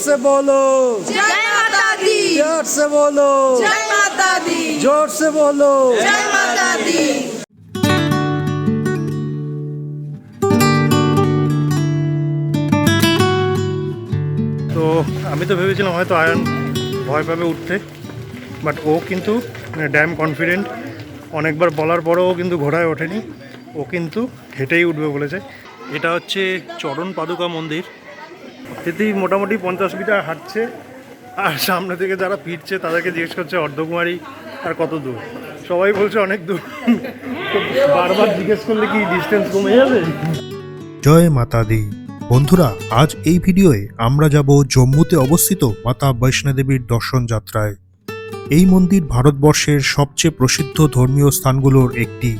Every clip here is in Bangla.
से बोलो जय माता दी जोर से बोलो जय माता दी जोर से बोलो जय माता दी তো আমি তো ভেবেছিলাম হয়তো আয়ন ভয় পাবে উঠতে বাট ও কিন্তু ড্যাম কনফিডেন্ট অনেকবার বলার পরেও ও কিন্তু ঘোড়ায় ওঠেনি ও কিন্তু হেঁটেই উঠবে বলেছে এটা হচ্ছে চরণ পাদুকা মন্দির এতেই মোটামুটি পঞ্চাশ মিটার হাঁটছে, আর সামনে থেকে যারা ফিরছে তাদেরকে জিজ্ঞেস করছে, অর্ধকুমারী আর কত দূর? সবাই বলছে অনেক দূর। বারবার জিজ্ঞেস করলে কি ডিস্টেন্স কমে যাবে? জয় মাতা দি। বন্ধুরা, আজ এই ভিডিওয়ে আমরা যাব জম্মুতে অবস্থিত মাতা বৈষ্ণোদেবীর দর্শন যাত্রায়। এই মন্দির ভারতবর্ষের সবচেয়ে প্রসিদ্ধ ধর্মীয় স্থানগুলোর একটি।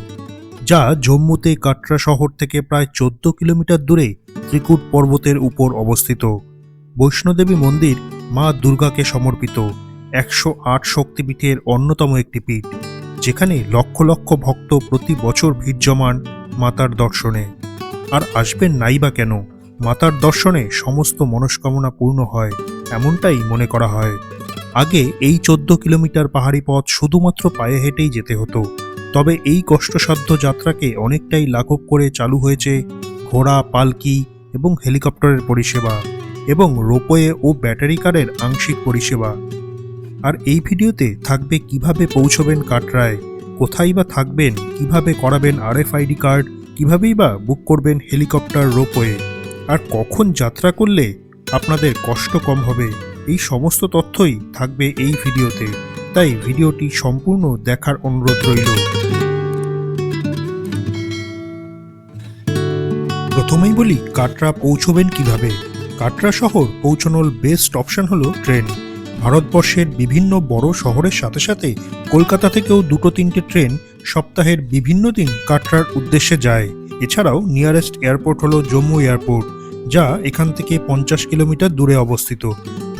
যা জম্মুতে কাটরা শহর থেকে প্রায় চোদ্দ কিলোমিটার দূরে ত্রিকুট পর্বতের উপর অবস্থিত। বৈষ্ণোদেবী মন্দির মা দুর্গাকে সমর্পিত। একশো আট শক্তিপীঠের অন্যতম একটি পীঠ, যেখানে লক্ষ লক্ষ ভক্ত প্রতি বছর ভিড় জমান মাতার দর্শনে। আর আসবেন নাই বা কেন, মাতার দর্শনে সমস্ত মনস্কামনা পূর্ণ হয়, এমনটাই মনে করা হয়। আগে এই চোদ্দ কিলোমিটার পাহাড়ি পথ শুধুমাত্র পায়ে হেঁটেই যেতে হতো। তবে এই কষ্টসাধ্য যাত্রাকে অনেকটাই লাঘব করে চালু হয়েছে ঘোড়া, পালকি এবং হেলিকপ্টারের পরিষেবা এবং রোপওয়ে ও ব্যাটারি কারের আংশিক পরিষেবা। আর এই ভিডিওতে থাকবে কীভাবে পৌঁছবেন কাটরায়, কোথায় বা থাকবেন, কীভাবে করাবেন আরএফআইডি কার্ড, কিভাবেই বা বুক করবেন হেলিকপ্টার, রোপওয়ে, আর কখন যাত্রা করলে আপনাদের কষ্ট কম হবে, এই সমস্ত তথ্যই থাকবে এই ভিডিওতে। তাই ভিডিওটি সম্পূর্ণ দেখার অনুরোধ রইল। প্রথমেই বলি, কাটরা পৌঁছবেন কীভাবে? কাটরা শহর পৌঁছানোর বেস্ট অপশন হলো ট্রেন ভারতবর্ষের বিভিন্ন বড় শহরের সাথে সাথে কলকাতা থেকেও দুটো তিনটে ট্রেন সপ্তাহের বিভিন্ন দিন কাটরার উদ্দেশ্যে যায়। এছাড়াও নিয়ারেস্ট এয়ারপোর্ট হলো জম্মু এয়ারপোর্ট যা এখান থেকে পঞ্চাশ কিলোমিটার দূরে অবস্থিত।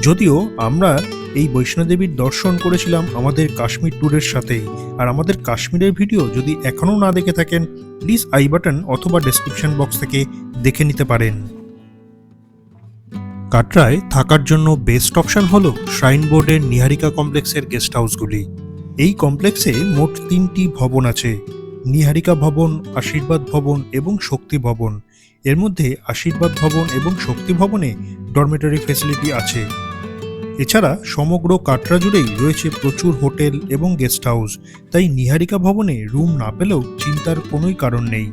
যদিও আমরা এই বৈষ্ণোদেবীর দর্শন করেছিলাম আমাদের কাশ্মীর ট্যুরের সাথেই। আর আমাদের কাশ্মীরের ভিডিও যদি এখনও না দেখে থাকেন প্লিজ আই বাটন অথবা ডেসক্রিপশন বক্স থেকে দেখে নিতে পারেন। কাটরায় থাকার জন্য বেস্ট অপশন হল শ্রাইন বোর্ডের নিহারিকা কমপ্লেক্সের গেস্ট হাউসগুলি এই কমপ্লেক্সে মোট তিনটি ভবন আছে, নিহারিকা ভবন, আশীর্বাদ ভবন এবং শক্তি ভবন। এর মধ্যে আশীর্বাদ ভবন এবং শক্তি ভবনে ডরমেটরি ফেসিলিটি আছে। এছাড়া সমগ্র কাটরা জুড়েই রয়েছে প্রচুর হোটেল এবং গেস্ট হাউস। তাই নিহারিকা ভবনে রুম না পেলেও চিন্তার কোনোই কারণ নেই।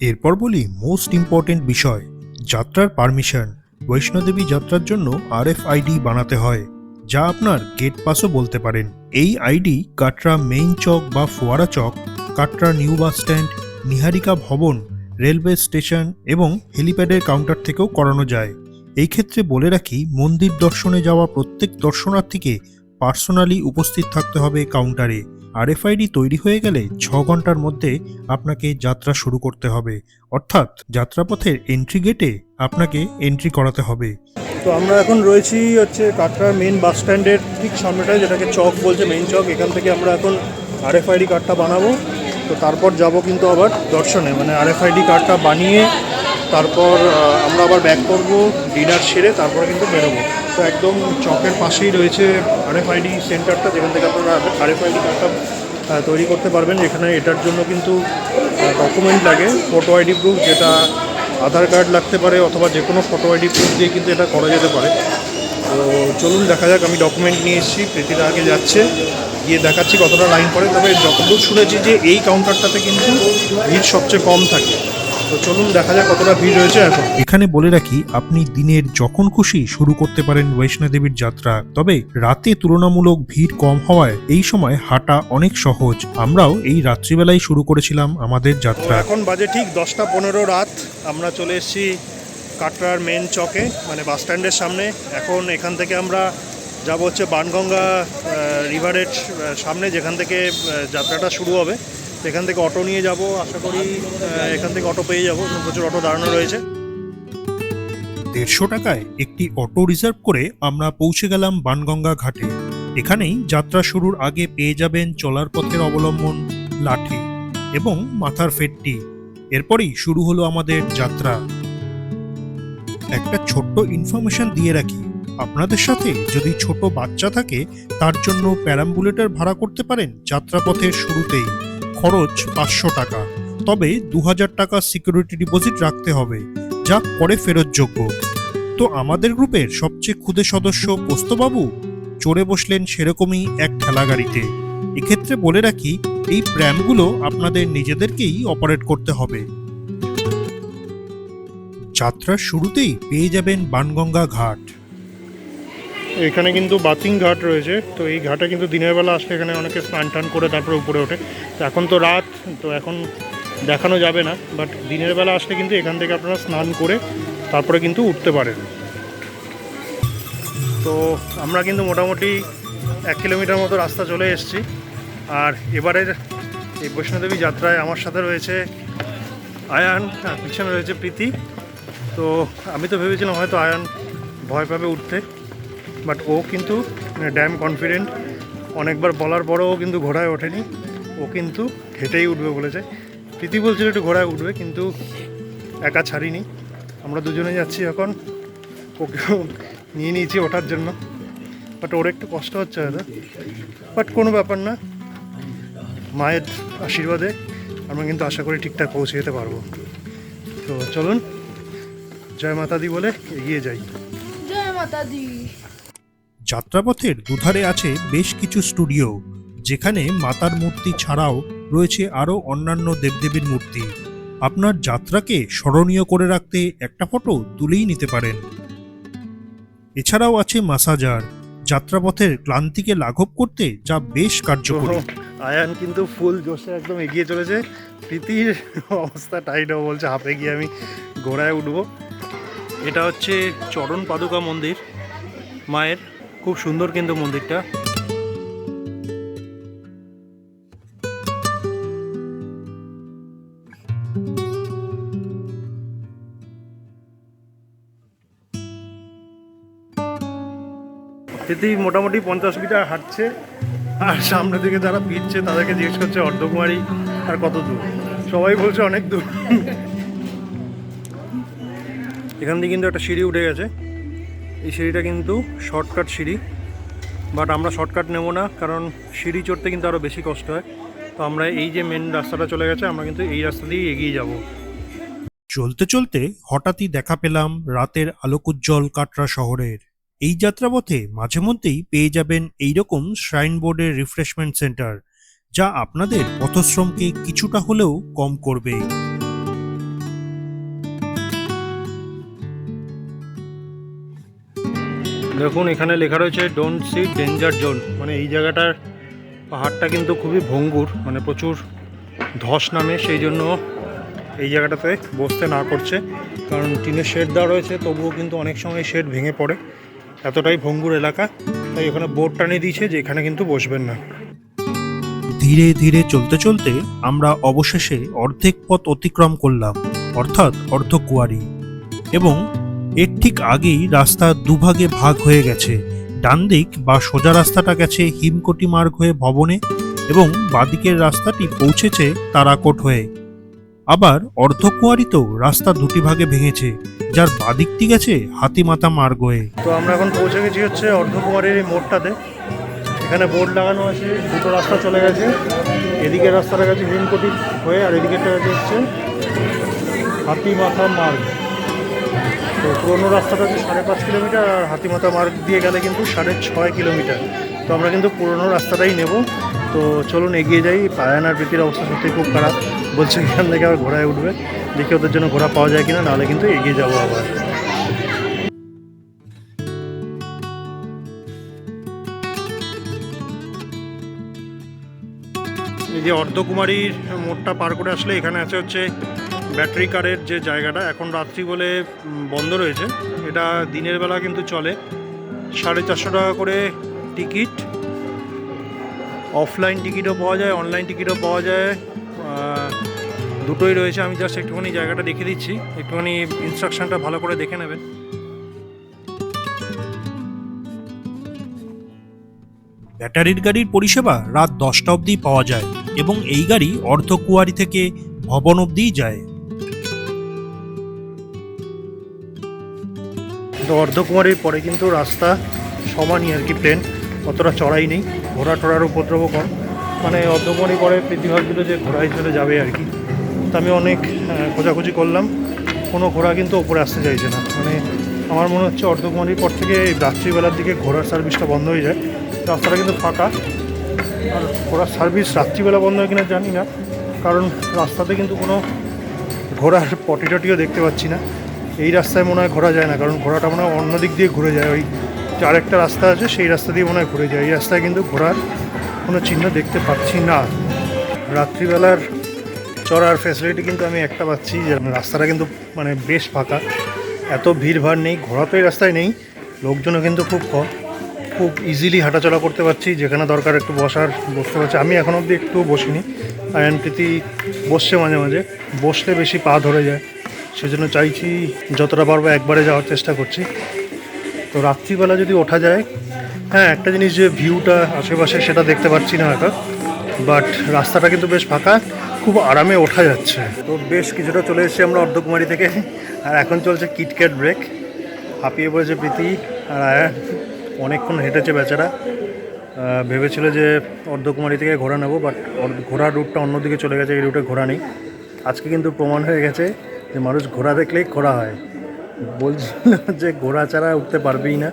এরপর বলি মোস্ট ইম্পর্টেন্ট বিষয়, যাত্রার পারমিশন। বৈষ্ণোদেবী যাত্রার জন্য আরএফআইডি বানাতে হয়, যা আপনার গেট পাসও বলতে পারেন। এই আইডি কাটরা মেইন চক বা ফোয়ারা Chowk, Katra new bus stand, Niharika Bhawan, railway station এবং হেলিপ্যাডের কাউন্টার থেকেও করানো যায়। এই ক্ষেত্রে বলে রাখি, মন্দির দর্শনে যাওয়া প্রত্যেক দর্শনার্থীকে পার্সোনালি উপস্থিত থাকতে হবে কাউন্টারে। আরএফআইডি তৈরি হয়ে গেলে ছ ঘণ্টার মধ্যে আপনাকে যাত্রা শুরু করতে হবে। অর্থাৎ যাত্রাপথের এন্ট্রি গেটে আপনাকে এন্ট্রি করাতে হবে। তো আমরা এখন রয়েছি হচ্ছে কাটরার মেন বাস স্ট্যান্ডের ঠিক সামনেটায়, যেটাকে চক বলছে মেইন চক। এখান থেকে আমরা এখন আর আরএফআইডি কার্ডটা বানাবো। তো তারপর যাব কিন্তু আবার দর্শনে। মানে আর আরএফআইডি কার্ডটা বানিয়ে তারপর আমরা আবার ব্যাক করব। ডিনার সেরে তারপরে কিন্তু বেরোবো। তো একদম চকের পাশেই রয়েছে আরএফআইডি সেন্টারটা, যেখান থেকে আপনারা আরএফআইডি কার্ডটা তৈরি করতে পারবেন এখানে এটার জন্য কিন্তু ডকুমেন্ট লাগে। ফটো আইডি প্রুফ যেটা আধার কার্ড লাগতে পারে অথবা যে কোনো ফটো আইডি প্রুফ দিয়ে কিন্তু এটা করা যেতে পারে। তো চলুন দেখা যাক, আমি ডকুমেন্ট নিয়ে এসেছি প্রীতিরা আগে যাচ্ছে, গিয়ে দেখাচ্ছি কতটা লাইন পড়ে। তবে যতদূর শুনেছি যে এই কাউন্টারটাতে কিন্তু ভিড় সবচেয়ে কম থাকে। তো চলুন দেখা যাক কতটা ভিড় রয়েছে এখন। এখানে বলে রাখি আপনি দিনের যখন খুশি শুরু করতে পারেন বৈষ্ণোদেবীর যাত্রা। তবে রাতে তুলনামূলক ভিড় কম হওয়ায় এই সময় হাঁটা অনেক সহজ। আমরাও এই রাত্রিবেলায় শুরু করেছিলাম আমাদের যাত্রা। এখন বাজে ঠিক দশটা পনেরো রাত। আমরা চলে এসেছি কাটরার মেন চকে মানে বাস স্ট্যান্ডের সামনে। এখন এখান থেকে আমরা যাব হচ্ছে বানগঙ্গা রিভারের সামনে যেখান থেকে যাত্রাটা শুরু হবে। এখান থেকে অটো নিয়ে যাব, আশা করি এখান থেকে অটো পেয়ে যাব। প্রচুর অটো দাঁড়ানো রয়েছে। দেড়শো টাকায় একটি অটো রিজার্ভ করে আমরা পৌঁছে গেলাম বানগঙ্গা ঘাটে। এখানেই যাত্রা শুরুর আগে পেয়ে যাবেন চলার পথের অবলম্বন, লাঠি এবং মাথার ফেটটি। এরপরই শুরু হলো আমাদের যাত্রা। একটা ছোট্ট ইনফরমেশন দিয়ে রাখি, আপনাদের সাথে যদি ছোট বাচ্চা থাকে, তার জন্য প্যারাম্বুলেটর ভাড়া করতে পারেন যাত্রাপথের শুরুতেই। খরচ পাঁচশো টাকা। তবে দু হাজার টাকা সিকিউরিটি ডিপোজিট রাখতে হবে, যা পরে ফেরতযোগ্য তো আমাদের গ্রুপের সবচেয়ে ক্ষুদে সদস্য পোস্তবাবু? চড়ে বসলেন সেরকমই এক ঠেলা গাড়িতে এক্ষেত্রে বলে রাখি, এই প্র্যামগুলো আপনাদের নিজেদেরকেই অপারেট করতে হবে। যাত্রার শুরুতেই পেয়ে যাবেন বানগঙ্গা ঘাট। এখানে কিন্তু বাতিং ঘাট রয়েছে, তো এই ঘাটে কিন্তু দিনের বেলা আসলে এখানে অনেকে স্নান টান করে তারপরে উপরে ওঠে। তো এখন তো রাত, তো এখন দেখানো যাবে না বাট দিনের বেলা আসলে কিন্তু এখান থেকে আপনারা স্নান করে তারপরে কিন্তু উঠতে পারেন। তো আমরা কিন্তু মোটামুটি এক কিলোমিটার মতো রাস্তা চলে এসেছি, আর এবারের এই বৈষ্ণোদেবী যাত্রায় আমার সাথে রয়েছে আয়ান পিছনে রয়েছে প্রীতি। তো আমি তো ভেবেছিলাম হয়তো আয়ান ভয় পাবে উঠতে। বাট ও কিন্তু ড্যাম কনফিডেন্ট অনেকবার বলার পরেও কিন্তু ঘোড়ায় ওঠেনি। ও কিন্তু হেঁটেই উঠবে বলেছে। প্রীতি বলছিল একটু ঘোড়ায় উঠবে, কিন্তু একা ছাড়িনি। আমরা দুজনে যাচ্ছি এখন। ওকেও নিয়ে নিয়েছি ওঠার জন্য। বাট ওর একটু কষ্ট হচ্ছে হয়তো। বাট কোনো ব্যাপার না। মায়ের আশীর্বাদে আমরা কিন্তু আশা করি ঠিকঠাক পৌঁছে যেতে পারব। তো চলুন, জয় মাতা দি বলে এগিয়ে যাই। জয় মাতা দি যাত্রাপথের দুধারে আছে বেশ কিছু স্টুডিও, যেখানে মাতার মূর্তি ছাড়াও রয়েছে আরও অন্যান্য দেবদেবীর মূর্তি। আপনার যাত্রাকে স্মরণীয় করে রাখতে একটা ফটো তুলেই নিতে পারেন। এছাড়াও আছে মাসাজার, যাত্রাপথের ক্লান্তিকে লাঘব করতে যা বেশ কার্যকরী। আয়ান কিন্তু ফুল জোশে একদম এগিয়ে চলেছে। প্রীতির অবস্থা টাইট বলছে, হাঁপে গিয়ে আমি ঘোড়ায় উঠবো। এটা হচ্ছে চরণ পাদুকা মন্দির, মায়ের খুব সুন্দর কিন্তু মন্দিরটা। প্রীতি মোটামুটি পঞ্চাশ মিটার হাঁটছে, আর সামনে থেকে যারা ফিরছে তাদেরকে জিজ্ঞেস করছে অর্ধকুমারী আর কত দূর। সবাই বলছে অনেক দূর। এখান দিয়ে কিন্তু একটা সিঁড়ি উঠে গেছে। এই সিঁড়িটা কিন্তু শর্টকাট সিঁড়ি বাট আমরা শর্টকাট নেব না, কারণ সিঁড়ি চড়তে কিন্তু আরও বেশি কষ্ট হয়। তো আমরা এই যে মেন রাস্তাটা চলে গেছে, আমরা কিন্তু এই রাস্তা দিয়েই এগিয়ে যাব। চলতে চলতে হঠাৎই দেখা পেলাম রাতের আলোকোজ্জ্বল কাটরা শহরের। এই যাত্রাপথে মাঝে মধ্যেই পেয়ে যাবেন এইরকম শ্রাইন বোর্ডের রিফ্রেশমেন্ট সেন্টার যা আপনাদের পথশ্রমকে কিছুটা হলেও কম করবে। দেখুন, এখানে লেখা রয়েছে ডোন্ট সি ডেঞ্জার জোন মানে এই জায়গাটার পাহাড়টা কিন্তু খুবই ভঙ্গুর মানে প্রচুর ধস নামে, সেই জন্য এই জায়গাটাতে বসতে না করছে। কারণ টিনের শেড দেওয়া রয়েছে, তবুও কিন্তু অনেক সময় শেড ভেঙে পড়ে। এতটাই ভঙ্গুর এলাকা, তাই ওখানে বোর্ড টানিয়ে দিয়েছে যে এখানে কিন্তু বসবেন না। ধীরে ধীরে চলতে চলতে আমরা অবশেষে অর্ধেক পথ অতিক্রম করলাম, অর্থাৎ অর্ধকুয়ারি এবং এর ঠিক আগেই রাস্তা দুভাগে ভাগ হয়ে গেছে। ডান দিক বা সোজা রাস্তাটা গেছে হিমকটি মার্গ হয়ে ভবনে এবং বাদিকের রাস্তাটি পৌঁছেছে তারাকোট হয়ে। আবার অর্ধকুয়ারিতেও রাস্তা দুটি ভাগে ভেঙেছে, যার বাদিকটি গেছে হাতিমাতা মার্গ হয়ে। তো আমরা এখন পৌঁছে গেছি হচ্ছে অর্ধকুমারের এই মোড়টাতে। এখানে বোর্ড লাগানো আছে, দুটো রাস্তা চলে গেছে। এদিকের রাস্তাটা গেছে হিমকটি হয়ে আর গেছে হচ্ছে হাতিমাথা মার্গ। তো পুরোনো রাস্তাটা হচ্ছে সাড়ে পাঁচ কিলোমিটার, আর হাতিমাথা মার্গ দিয়ে গেলে কিন্তু সাড়ে ছয় কিলোমিটার। তো আমরা কিন্তু পুরোনো রাস্তাটাই নেব। তো চলুন এগিয়ে যাই। পায়ান আর প্রীতির অবস্থা সত্যি খুব খারাপ। বলছে এখান থেকে আবার ঘোড়ায় উঠবে। দেখি ওদের জন্য ঘোড়া পাওয়া যায় কিনা, নাহলে কিন্তু এগিয়ে যাব আবার। এই যে অর্ধকুমারীর মোড়টা পার করে আসলে এখানে আছে হচ্ছে ব্যাটারি কারের যে জায়গাটা এখন রাত্রি বলে বন্ধ রয়েছে। এটা দিনের বেলা কিন্তু চলে। সাড়ে চারশো টাকা করে টিকিট। অফলাইন টিকিটও পাওয়া যায়, অনলাইন টিকিটও পাওয়া যায়। দুটোই রয়েছে। আমি জাস্ট একটুখানি জায়গাটা দেখে দিচ্ছি। একটুখানি ইনস্ট্রাকশনটা ভালো করে দেখে নেবেন। ব্যাটারির গাড়ির পরিষেবা রাত দশটা অবধি পাওয়া যায় এবং এই গাড়ি অর্ধকুয়ারি থেকে ভবন অবধিই যায়। তো অর্ধকুমারীর পরে কিন্তু রাস্তা সমানই আর কি প্লেন অতটা চড়াই নেই, ঘোড়া টোড়ার উপদ্রব কম। মানে অর্ধকুমারী পরে পৃথিবী ভাবছিল যে ঘোড়ায় হিসেবে যাবে আর কি। তো আমি অনেক খোঁজাখুঁজি করলাম, কোনো ঘোড়া কিন্তু ওপরে আসতে চাইছে না। মানে আমার মনে হচ্ছে অর্ধকুমারীর পর থেকে এই রাত্রিবেলার দিকে ঘোড়ার সার্ভিসটা বন্ধ হয়ে যায়। রাস্তাটা কিন্তু ফাঁকা। আর ঘোড়ার সার্ভিস রাত্রিবেলা বন্ধ হয় কিনা জানি না। কারণ রাস্তাতে কিন্তু কোনো ঘোড়ার পটি টটিও দেখতে পাচ্ছি না। এই রাস্তায় মনে হয় ঘোরা যায় না, কারণ ঘোড়াটা মনে হয় অন্য দিক দিয়ে ঘুরে যায়। ওই যে আরেকটা রাস্তা আছে, সেই রাস্তা দিয়ে মনে হয় ঘুরে যায়। এই রাস্তায় কিন্তু ঘোরার কোনো চিহ্ন দেখতে পাচ্ছি না। রাত্রিবেলার চড়ার ফ্যাসিলিটি কিন্তু আমি একটা পাচ্ছি যে রাস্তাটা কিন্তু মানে বেশ ফাঁকা। এত ভিড়ভাড় নেই ঘোড়া তো এই রাস্তায় নেই। লোকজনও কিন্তু খুব কম। খুব ইজিলি হাঁটাচলা করতে পারছি, যেখানে দরকার একটু বসার বসতে পারছি। আমি এখন অবধি একটু বসিনি। আয়ন প্রীতি বসছে মাঝে মাঝে। বসলে বেশি পা ধরে যায়। সেজন্য চাইছি যতটা পারব একবারে যাওয়ার চেষ্টা করছি। তো রাত্রিবেলা যদি ওঠা যায় হ্যাঁ একটা জিনিস যে ভিউটা আশেপাশে সেটা দেখতে পাচ্ছি না হয়তো বাট রাস্তাটা কিন্তু বেশ ফাঁকা, খুব আরামে ওঠা যাচ্ছে। তো বেশ কিছুটা চলে এসেছি আমরা অর্ধকুমারী থেকে, আর এখন চলছে কিটক্যাট ব্রেক হাঁপিয়ে পড়েছে প্রীতি আর অনেকক্ষণ হেঁটেছে বেচারা। ভেবেছিল যে অর্ধকুমারী থেকে ঘোরা নেব বাট ঘোড়ার রুটটা অন্যদিকে চলে গেছে, এই রুটে ঘোরা নেই। আজকে কিন্তু প্রমাণ হয়ে গেছে যে মানুষ ঘোড়া দেখলেই ঘোড়া হয়। বলছিল যে ঘোড়া ছাড়া উঠতে পারবেই না।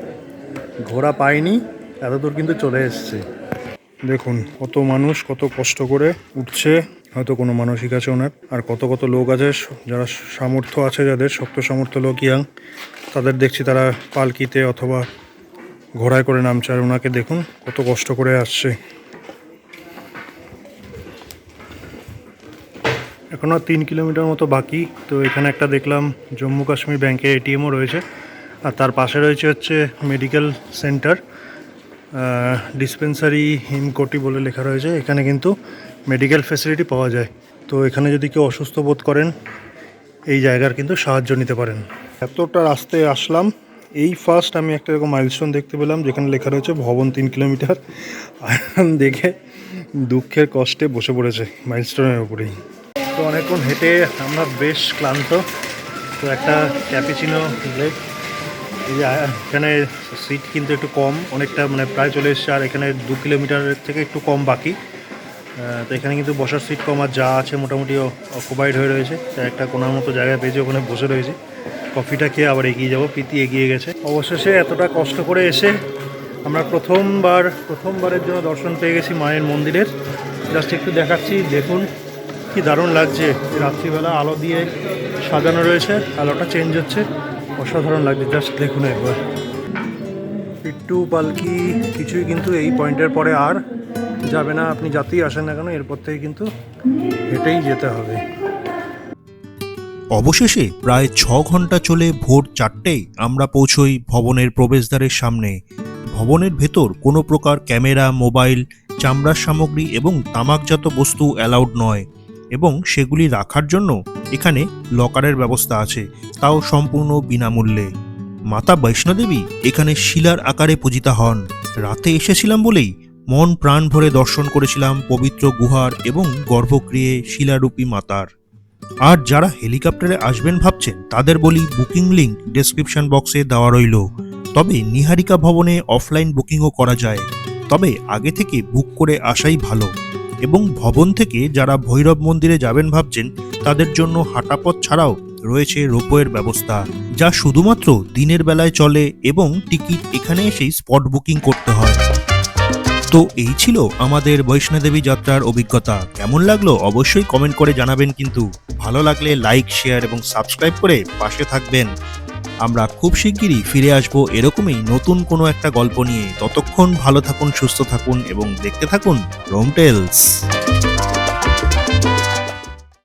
ঘোড়া পায়নি, এতদূর কিন্তু চলে এসছে। দেখুন, কত মানুষ কত কষ্ট করে উঠছে, হয়তো কোনো মানসিক আছে ওনার। আর কত কত লোক আছে, যারা সামর্থ্য আছে যাদের, শক্ত সামর্থ্য লোক ইয়াং, তাদের দেখছি তারা পালকিতে অথবা ঘোড়ায় করে নামছে। আর ওনাকে দেখুন, কত কষ্ট করে আসছে। এখনও তিন কিলোমিটার মতো বাকি। তো এখানে একটা দেখলাম জম্মু কাশ্মীর ব্যাংকের এটিএমও রয়েছে। আর তার পাশে রয়েছে হচ্ছে মেডিকেল সেন্টার ডিসপেন্সারি হিমকোটি বলে লেখা রয়েছে। এখানে কিন্তু মেডিকেল ফ্যাসিলিটি পাওয়া যায়। তো এখানে যদি কেউ অসুস্থ বোধ করেন, এই জায়গার কিন্তু সাহায্য নিতে পারেন। এতটা রাস্তায় আসলাম। এই ফার্স্ট আমি একটা এরকম মাইলস্টোন দেখতে পেলাম, যেখানে লেখা রয়েছে ভবন তিন কিলোমিটার। দেখে দুঃখের কষ্টে বসে পড়েছে মাইলস্টোনের উপরেই। তো অনেকক্ষণ হেঁটে আমরা বেশ ক্লান্ত। তো একটা ক্যাপিচিনো ব্রেক এই যে এখানে সিট কিন্তু একটু কম, অনেকটা মানে প্রায় চলে এসছে, আর এখানে দু কিলোমিটারের থেকে একটু কম বাকি। তো এখানে কিন্তু বসার সিট কম, আর যা আছে মোটামুটি অকুপাইড হয়ে রয়েছে। একটা কোনার মতো জায়গায় পেয়েছে, ওখানে বসে রয়েছি। কফিটা খেয়ে আবার এগিয়ে যাব, প্রীতি এগিয়ে গেছে। অবশেষে এতটা কষ্ট করে এসে আমরা প্রথমবার, প্রথমবারের জন্য দর্শন পেয়ে গেছি মায়ের মন্দিরের। জাস্ট একটু দেখাচ্ছি, দেখুন। কি দারুণ লাগছে। রাত্রিবেলা আলো দিয়ে সাজানো রয়েছে, আলোটা চেঞ্জ হচ্ছে। অসাধারণ লাগছে জাস্ট দেখুন একবার। পিট্টু, পালকি, কিছুই কিন্তু এই পয়েন্টের পরে আর যাবে না, আপনি যাতেই আসেন না কেন, এরপর থেকে কিন্তু হেঁটেই যেতে হবে। অবশেষে প্রায় ছ ঘণ্টা চলে ভোর চারটেই আমরা পৌঁছই ভবনের প্রবেশদ্বারের সামনে। ভবনের ভেতর কোনো প্রকার ক্যামেরা, মোবাইল, চামড়ার সামগ্রী এবং তামাকজাত বস্তু অ্যালাউড নয়। এবং সেগুলি রাখার জন্য এখানে লকারের ব্যবস্থা আছে, তাও সম্পূর্ণ বিনামূল্যে। মাতা বৈষ্ণোদেবী এখানে শিলার আকারে পূজিতা হন। রাতে এসেছিলাম বলেই মন প্রাণ ভরে দর্শন করেছিলাম পবিত্র গুহার এবং গর্ভগৃহে শিলারূপী মাতার। আর যারা হেলিকপ্টারে আসবেন ভাবছেন, তাদের বলি বুকিং লিংক ডেসক্রিপশন বক্সে দেওয়া রইল। তবে নিহারিকা ভবনে অফলাইন বুকিংও করা যায়। তবে আগে থেকে বুক করে আসাই ভালো। এবং ভবন থেকে যারা ভৈরব মন্দিরে যাবেন ভাবছেন, তাদের জন্য হাঁটাপথ ছাড়াও রয়েছে রোপওয়ের ব্যবস্থা, যা শুধুমাত্র দিনের বেলায় চলে এবং টিকিট এখানে এসেই স্পট বুকিং করতে হয়। তো এই ছিল আমাদের বৈষ্ণোদেবী যাত্রার অভিজ্ঞতা। কেমন লাগল অবশ্যই কমেন্ট করে জানাবেন কিন্তু। ভালো লাগলে লাইক, শেয়ার এবং সাবস্ক্রাইব করে পাশে থাকবেন। আমরা খুব শিগগিরই ফিরে আসব এরকমই নতুন কোনো একটা গল্প নিয়ে। ততক্ষণ ভালো থাকুন, সুস্থ থাকুন এবং দেখতে থাকুন রোম টেলস